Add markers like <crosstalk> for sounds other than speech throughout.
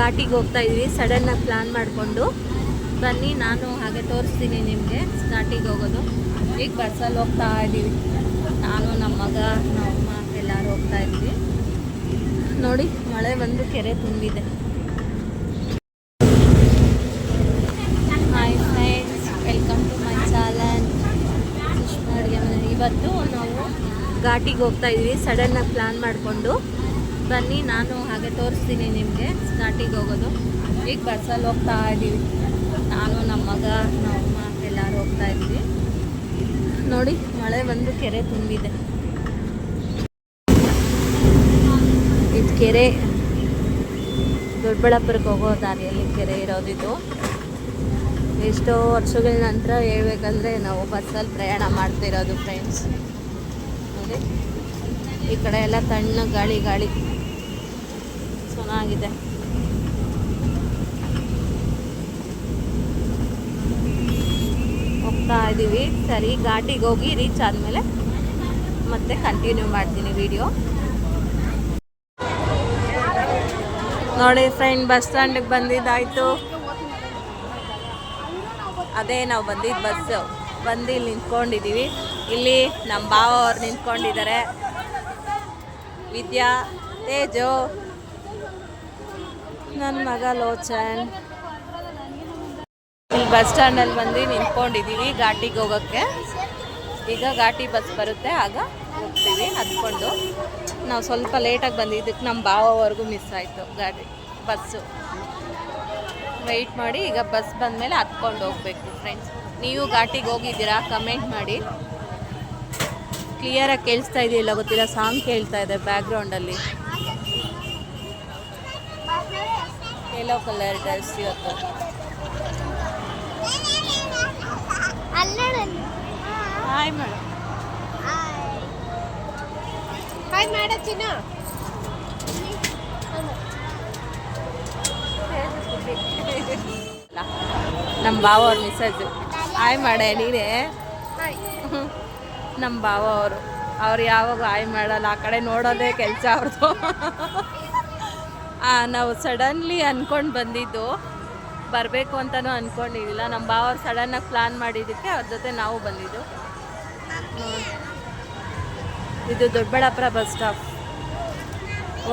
ಘಾಟಿಗೆ ಹೋಗ್ತಾ ಇದ್ವಿ. ಸಡನ್ನಾಗಿ ಪ್ಲ್ಯಾನ್ ಮಾಡಿಕೊಂಡು ಬನ್ನಿ, ನಾನು ಹಾಗೆ ತೋರಿಸ್ತೀನಿ ನಿಮಗೆ ಘಾಟಿಗೆ ಹೋಗೋದು. ಈಗ ಬಸ್ಸಲ್ಲಿ ಹೋಗ್ತಾ ಇದ್ದೀವಿ ನಾನು ನಮ್ಮ ಮಗ ನಮ್ಮಮ್ಮ ಎಲ್ಲರೂ ಹೋಗ್ತಾ ಇದ್ವಿ. ನೋಡಿ, ಮಳೆ ಬಂದು ಕೆರೆ ತುಂಬಿದೆ. Hi friends welcome to my challan Sushma ಅಡುಗೆ ಇವತ್ತು ನಾವು ಘಾಟಿಗೆ ಹೋಗ್ತಾ ಇದ್ವಿ. ಸಡನ್ನಾಗಿ ಪ್ಲ್ಯಾನ್ ಮಾಡಿಕೊಂಡು ಬನ್ನಿ, ನಾನು ಹಾಗೆ ತೋರಿಸ್ತೀನಿ ನಿಮಗೆ ಸ್ಟಾರ್ಟಿಗೆ ಹೋಗೋದು. ಈಗ ಬಸ್ಸಲ್ಲಿ ಹೋಗ್ತಾ ಇದ್ದೀವಿ ನಾನು, ನಮ್ಮ ಮಗ ನಮ್ಮಮ್ಮ ಎಲ್ಲರೂ ಹೋಗ್ತಾ ಇದ್ವಿ. ನೋಡಿ, ಮಳೆ ಬಂದು ಕೆರೆ ತುಂಬಿದೆ. ಇದು ಕೆರೆ, ದೊಡ್ಡಬಳ್ಳಾಪುರಕ್ಕೆ ಹೋಗೋ ದಾರಿಯಲ್ಲಿ ಕೆರೆ ಇರೋದಿದು. ಎಷ್ಟೋ ವರ್ಷಗಳ ನಂತರ ಹೇಳ್ಬೇಕಂದ್ರೆ ನಾವು ಬಸ್ಸಲ್ಲಿ ಪ್ರಯಾಣ ಮಾಡ್ತಿರೋದು ಫ್ರೆಂಡ್ಸ್ ನೋಡಿ. ಈ ಕಡೆ ಎಲ್ಲ ತಣ್ಣ ಗಾಳಿ ಗಾಳಿ. ಚೆನ್ನಾಗಿದೆ. ಹೋಗ್ತಾ ಇದ್ದೀವಿ ಸರಿ, ಘಾಟಿಗೆ ಹೋಗಿ ರೀಚ್ ಆದಮೇಲೆ ಮತ್ತೆ ಕಂಟಿನ್ಯೂ ಮಾಡ್ತೀನಿ ವಿಡಿಯೋ ನೋಡಿ ಫ್ರೆಂಡ್ ಬಸ್ ಸ್ಟ್ಯಾಂಡಿಗೆ ಬಂದಿದ್ದಾಯಿತು. ಅದೇ ನಾವು ಬಂದಿದ್ದು ಬಸ್ಸು ಬಂದು ಇಲ್ಲಿ ನಿಂತ್ಕೊಂಡಿದ್ದೀವಿ ಇಲ್ಲಿ ನಮ್ಮ ಭಾವ ಅವ್ರು ನಿಂತ್ಕೊಂಡಿದ್ದಾರೆ ವಿದ್ಯಾ, ತೇಜು ನನ್ನ ಮಗ ಲೋಚನ್. ಇಲ್ಲಿ ಬಸ್ ಸ್ಟ್ಯಾಂಡಲ್ಲಿ ಬಂದು ನಿಂತ್ಕೊಂಡಿದ್ದೀವಿ ಘಾಟಿಗೆ ಹೋಗೋಕ್ಕೆ. ಈಗ ಘಾಟಿ ಬಸ್ ಬರುತ್ತೆ, ಆಗ ಹೋಗ್ತೀವಿ, ಹತ್ಕೊಂಡು. ನಾವು ಸ್ವಲ್ಪ ಲೇಟಾಗಿ ಬಂದಿದ್ದಕ್ಕೆ ನಮ್ಮ ಭಾವವರೆಗೂ ಮಿಸ್ ಆಯಿತು ಗಾಡಿ ಬಸ್ಸು. ವೆಯ್ಟ್ ಮಾಡಿ, ಈಗ ಬಸ್ ಬಂದಮೇಲೆ ಹತ್ಕೊಂಡು ಹೋಗ್ಬೇಕು ಫ್ರೆಂಡ್ಸ್ ನೀವು ಘಾಟಿಗೆ ಹೋಗಿದ್ದೀರಾ? ಕಮೆಂಟ್ ಮಾಡಿ. ಕ್ಲಿಯರಾಗಿ ಕೇಳಿಸ್ತಾ ಇದೆಯಲ್ಲ ಗೊತ್ತಿಲ್ಲ ಸಾಂಗ್ ಕೇಳ್ತಾ ಇದೆ ಬ್ಯಾಕ್ಗ್ರೌಂಡಲ್ಲಿ ಯೆಲ್ಲೋ ಕಲರ್ ಡ್ರೆಸ್ ಇವತ್ತು. ಹಾಯ್ ಮೇಡಮ್ ಹಾಯ್ ಮಾಡಚ್ಚಿನ ನಮ್ಮ ಭಾವ ಅವ್ರ ಮಿಸೇಜ್ ಹಾಯ್ ಮಾಡ ನೀನೇ? ಹಾಯ್ <laughs> ನಮ್ಮ ಭಾವ ಅವರು. ಅವ್ರು ಯಾವಾಗ ಆಯ್ ಮಾಡಲ್ಲ, ಆ ಕಡೆ ನೋಡೋದೇ ಕೆಲಸ ಅವ್ರದ್ದು ನಾವು ಸಡನ್ಲಿ ಅಂದ್ಕೊಂಡು ಬಂದಿದ್ದು, ಬರಬೇಕು ಅಂತಲೂ ಅಂದ್ಕೊಂಡಿರಲಿಲ್ಲ ನಮ್ಮ ಭಾವ ಅವ್ರು ಸಡನ್ನಾಗಿ ಪ್ಲ್ಯಾನ್ ಮಾಡಿದ್ದಕ್ಕೆ ಅವ್ರ ಜೊತೆ ನಾವು ಬಂದಿದ್ದು. ಇದು Doddaballapur bus stop.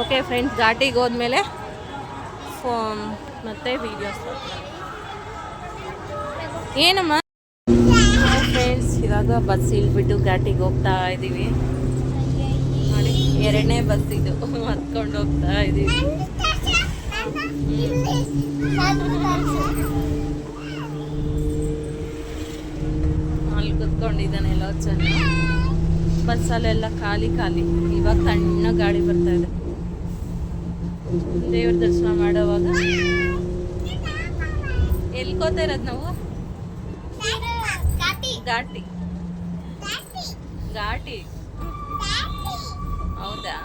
Okay friends, ಘಾಟಿಗೆ ಹೋದ್ಮೇಲೆ ಫೋನ್ ಮತ್ತು ವೀಡಿಯೋಸ್ ಏನಮ್ಮ? ಇವಾಗ ಬಸ್ ಇಳ್ಬಿಟ್ಟು ಘಾಟಿಗೆ ಹೋಗ್ತಾ ಇದ್ದೀವಿ ನೋಡಿ ಎರಡನೇ ಬಸ್ ಇದು. ಹತ್ಕೊಂಡು ಹೋಗ್ತಾ ಇದ್ದೀವಿ ಅಲ್ಲಿ ಕುತ್ಕೊಂಡಿದ್ದಾನೆ ಎಲ್ಲ ಚೆನ್ನಾಗಿ ಬಸ್ಸಲ್ಲೆಲ್ಲ ಖಾಲಿ ಖಾಲಿ. ಇವಾಗ ಸಣ್ಣ ಗಾಡಿ ಬರ್ತಾ ಇದೆ. ದೇವ್ರ ದರ್ಶನ ಮಾಡೋವಾಗ. ಎಲ್ಕೋತಾ ಇರೋದು ನಾವು? ಘಾಟಿ. ಘಾಟಿ ಹೌದಾ?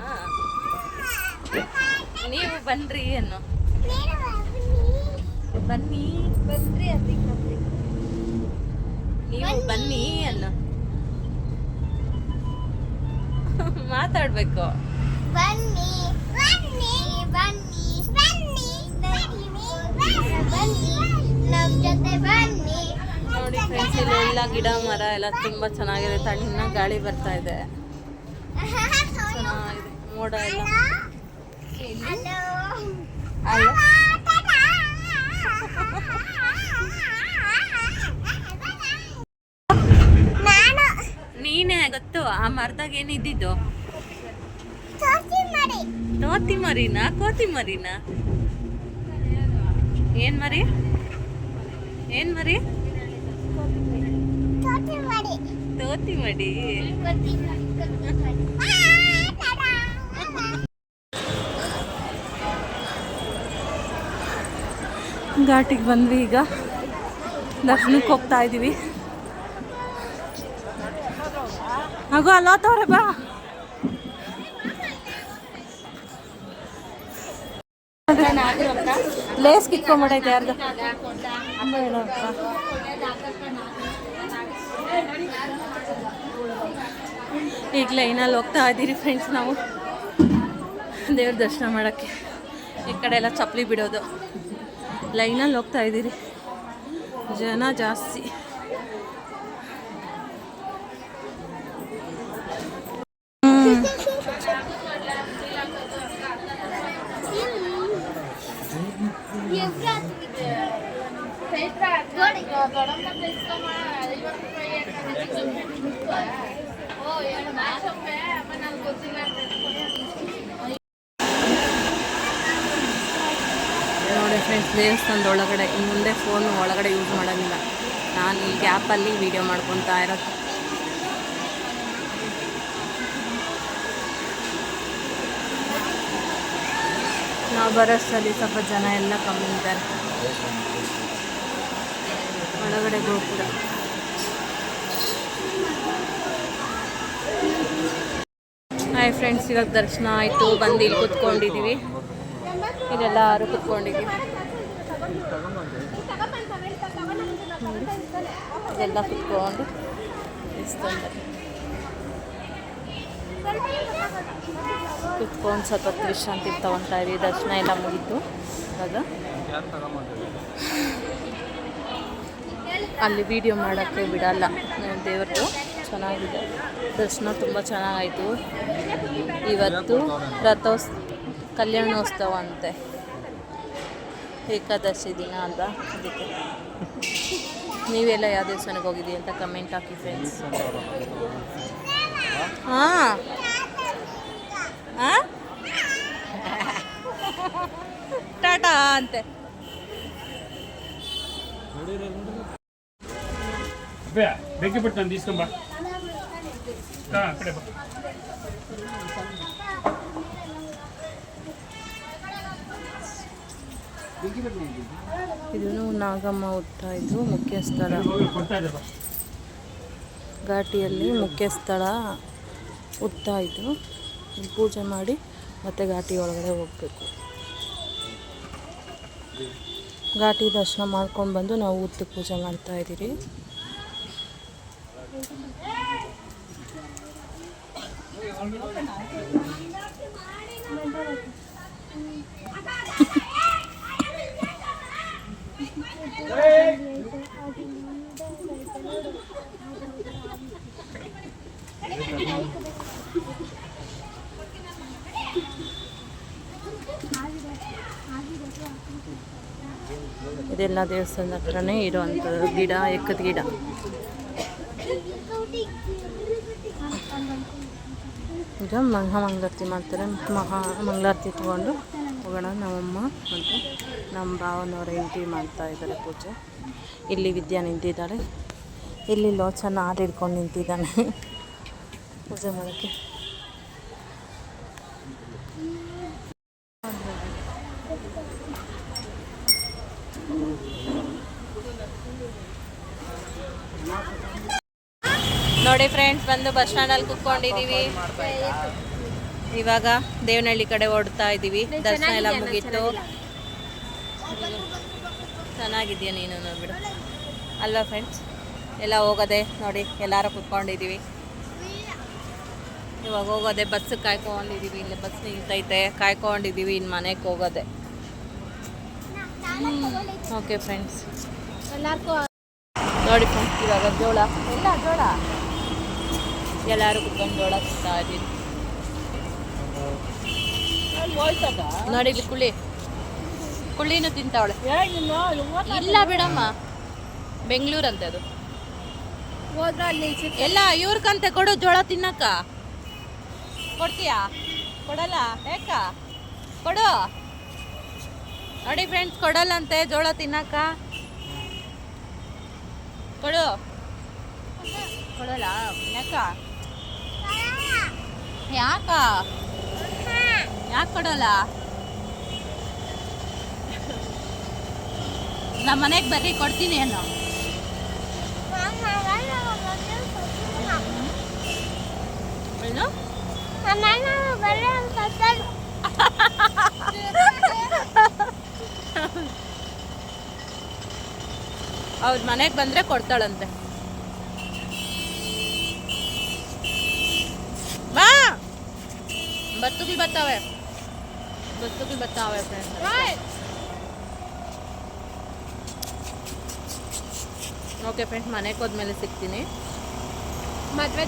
ನೀವು ಬನ್ರಿ ಏನು? ಬನ್ನಿ ಬಂದ್ರಿ ಅದಕ್ಕೆ ನೀವು ಬನ್ನಿ ಅನ್ನು. ಮಾತಾಡ್ಬೇಕು. ಬನ್ನಿ ಬನ್ನಿ ಬನ್ನಿ ಬನ್ನಿ ನಮ್ ಜೊತೆ ಬನ್ನಿ ನೋಡಿ ಇಲ್ಲೆಲ್ಲ ಗಿಡ ಮರ ಎಲ್ಲ ತುಂಬಾ ಚೆನ್ನಾಗಿದೆ ತಣ್ಣ ಗಾಳಿ ಬರ್ತಾ ಇದೆ. ಚೆನ್ನಾಗಿದೆ. ಮೋಡ ಎಲ್ಲ. ಅಲ್ಲ ನಾನು ಗೊತ್ತು ಆ ಮರದಾಗ ಏನಿದ್ದಿದ್ದು? ತೋತಿ ಮರಿನ ಕೋತಿ ಮರಿನ? ಏನ್ ಮರಿ? ಏನ್ ಮರಿ ತೋರ್ಸಿ ಮಾಡಿ ತೋತಿ ಮಾಡಿ. ಘಾಟಿಗೆ ಬಂದ್ವಿ ಈಗ. ದರ್ಶನಕ್ಕೆ ಹೋಗ್ತಾ ಇದ್ದೀವಿ ಹಾಗೂ ಅಲ್ಲೋತವ್ರೆ ಬಾ. ಲೇಸ್ ಕಿತ್ಕೊಂಡ್ಬಿಟ್ಟೈತೆ ಯಾರ್ದು? ಬೇಡಪ್ಪ. ಈಗ ಲೈನಲ್ಲಿ ಹೋಗ್ತಾ ಇದ್ದೀರಿ ಫ್ರೆಂಡ್ಸ್ ನಾವು. ದೇವ್ರ ದರ್ಶನ ಮಾಡೋಕ್ಕೆ. ಈ ಕಡೆ ಎಲ್ಲ ಚಪ್ಪಲಿ ಬಿಡೋದು. ಲೈನಲ್ಲಿ ಹೋಗ್ತಾ ಇದ್ದೀರಿ. ಜನ ಜಾಸ್ತಿ. ನೋಡಿ ಫ್ರೆಂಡ್ಸ್ ದೇವಸ್ಥಾನದ ಒಳಗಡೆ ಇನ್ನು ಮುಂದೆ ಫೋನ್ ಒಳಗಡೆ ಯೂಸ್ ಮಾಡೋದಿಲ್ಲ ನಾನು ಈ ಗ್ಯಾಪಲ್ಲಿ ವಿಡಿಯೋ ಮಾಡ್ಕೊತಾ ಇರೋದು. ನಾವು ಬರೋಷ್ಟರಲ್ಲಿ ಸ್ವಲ್ಪ ಜನ ಎಲ್ಲ ಕಮ್ಮಿ ಇದ್ದಾರೆ. ಒಳಗಡೆ ಗೋಪುರ. ಹಾಯ್ ಫ್ರೆಂಡ್ಸ್, ಇವಾಗ ದರ್ಶನ ಆಯಿತು. ಬಂದು ಇಲ್ಲಿ ಕುತ್ಕೊಂಡಿದ್ದೀವಿ ಇಲ್ಲೆಲ್ಲರೂ ಕುತ್ಕೊಂಡಿದ್ದೀವಿ. ಇದೆಲ್ಲ ಕುತ್ಕೊಂಡು ಕುತ್ಕೊಂಡು ಸ್ವಲ್ಪ ವಿಶ್ರಾಂತಿ ತಗೊತಾ ಇದೀವಿ. ದರ್ಶನ ಎಲ್ಲ ಮುಗೀತು. ಇವಾಗ ಅಲ್ಲಿ ವಿಡಿಯೋ ಮಾಡೋಕ್ಕೆ ಬಿಡಲ್ಲ. ದೇವ್ರದ್ದು. ಚೆನ್ನಾಗಿದೆ. ದರ್ಶನ ತುಂಬ ಚೆನ್ನಾಗಾಯಿತು. ಇವತ್ತು ರಥೋತ್ಸ ಕಲ್ಯಾಣೋತ್ಸವ ಅಂತೆ ಏಕಾದಶಿ ದಿನ ಅಂತ ಅದಕ್ಕೆ. ನೀವೆಲ್ಲ ಯಾವ ದೇವಸ್ಥಾನಕ್ಕೆ ಹೋಗಿದ್ದೀವಿ ಅಂತ ಕಮೆಂಟ್ ಹಾಕಿ ಫ್ರೆಂಡ್ಸ್ ಹಾಂ. ಟಾಟಾ ಅಂತೆ. ಅಬ್ಬೆ ಬೆಂಕಿ ಬಿಟ್ಟು ನಾನು తీసుಕೊಂಬ ಇದನ್ನು ನಾಗಮ್ಮ ಹುಟ್ಟ ಇದು ಮುಖ್ಯ ಸ್ಥಳ. ಘಾಟಿಯಲ್ಲಿ ಮುಖ್ಯ ಸ್ಥಳ ಹುಟ್ಟ ಇದು. ಪೂಜೆ ಮಾಡಿ ಮತ್ತೆ ಘಾಟಿ ಒಳಗಡೆ ಹೋಗಬೇಕು. ಘಾಟಿ ದರ್ಶನ ಮಾಡ್ಕೊಂಡು ಬಂದು ನಾವು ಹುತ್ತು ಪೂಜೆ ಮಾಡ್ತಾ ಇದ್ದೀರಿ. ಇದೆಲ್ಲ ದೇವಸ್ಥಾನದ ಹತ್ರನೇ ಇರುವಂಥದ್ದು ಗಿಡ ಎಕ್ಕದ ಗಿಡ. ಈಗ ಮಹಾ ಮಂಗಳಾರತಿ ಮಾಡ್ತಾರೆ ಮಹಾ ಮಂಗಳಾರತಿ ತಗೊಂಡು ಹೋಗೋಣ ನಮ್ಮಮ್ಮ ಮತ್ತು ನಮ್ಮ ಭಾವನವರ ಹೆಂಡತಿ ಮಾಡ್ತಾ ಇದ್ದಾರೆ ಪೂಜೆ ಇಲ್ಲಿ ವಿದ್ಯಾ ನಿಂತಿದ್ದಾಳೆ ಇಲ್ಲಿ ಲೋಚನ ಹಾಲು ಹಿಡ್ಕೊಂಡು ನಿಂತಿದ್ದಾನೆ ಪೂಜೆ ಮಾಡೋಕ್ಕೆ ನೋಡಿ ಫ್ರೆಂಡ್ಸ್ ಬಂದು ಬಸ್ ಸ್ಟ್ಯಾಂಡಲ್ಲಿ ಕುತ್ಕೊಂಡಿದ್ದೀವಿ ಇವಾಗ ದೇವನಹಳ್ಳಿ ಕಡೆ ಓಡ್ತಾ ಇದ್ದೀವಿ ದರ್ಶನ ಎಲ್ಲ ಮುಗೀತು. ಚೆನ್ನಾಗಿದ್ಯಾ ನೀನು ನೋಡ್ಬಿಡು. ಅಲ್ವಾ ಫ್ರೆಂಡ್ಸ್ ಎಲ್ಲ ಹೋಗೋದೆ ನೋಡಿ ಎಲ್ಲರೂ ಕುತ್ಕೊಂಡಿದ್ದೀವಿ ಇವಾಗ ಹೋಗೋದೆ ಬಸ್ ಕಾಯ್ಕೊಂಡಿದೀವಿ. ಇಲ್ಲಿ ಬಸ್ ನಿಂತೈತೆ ಕಾಯ್ಕೊಂಡಿದ್ದೀವಿ ಇನ್ನು ಮನೆಗೆ ಹೋಗೋದೆ. ಓಕೆ ಫ್ರೆಂಡ್ಸ್ ನೋಡಿ ಫ್ರೆಂಡ್ಸ್ ಇವಾಗ ಜೋಳ. ಎಲ್ಲ ಜೋಳ. ಎಲ್ಲರೂ ಕುತ್ಕೊಂಡು ನೋಡಕ್ತಾ ಇದ್ದೀನಿ ನೋಡಿ ಇಲ್ಲಿ ಕುಳ್ಳಿ. ಕುಳ್ಳಿನೂ ತಿಂತಾವಳೆ ಇಲ್ಲ ಬಿಡಮ್ಮ. ಬೆಂಗಳೂರಂತೆ ಅದು. ಎಲ್ಲ ಇವ್ರಿಗಂತೆ ಕೊಡು ಜೋಳ ತಿನ್ನಕ್ಕ. ಕೊಡ್ತೀಯಾ? ಕೊಡಲ್ಲ? ಯಾಕ ಕೊಡು. ನೋಡಿ ಫ್ರೆಂಡ್ಸ್ ಕೊಡಲ್ಲಂತೆ ಜೋಳ ತಿನ್ನಕ್ಕ. ಕೊಡು. ಕೊಡಲ್ಲ? ಯಾಕ? ಯಾಕ? ಯಾಕೆ ಕೊಡೋಲ್ಲ? ನಮ್ಮ ಮನೆಗೆ ಬರ್ರಿ ಕೊಡ್ತೀನಿ ಏನೋ? <laughs> ಅವ್ರ ಮನೆಗೆ ಬಂದರೆ ಕೊಡ್ತಾಳಂತೆ. ಬಾ ಬತ್ತುಗಳು ಬರ್ತಾವೆ ಬಸ್ಸುಗಳು ಬರ್ತಾವೆ ಫ್ರೆಂಡ್ಸ್ ಓಕೆ ಫ್ರೆಂಡ್ಸ್ ಮನೆಗೆ ಹೋದ್ಮೇಲೆ ಸಿಗ್ತೀನಿ ಮದ್ವೆ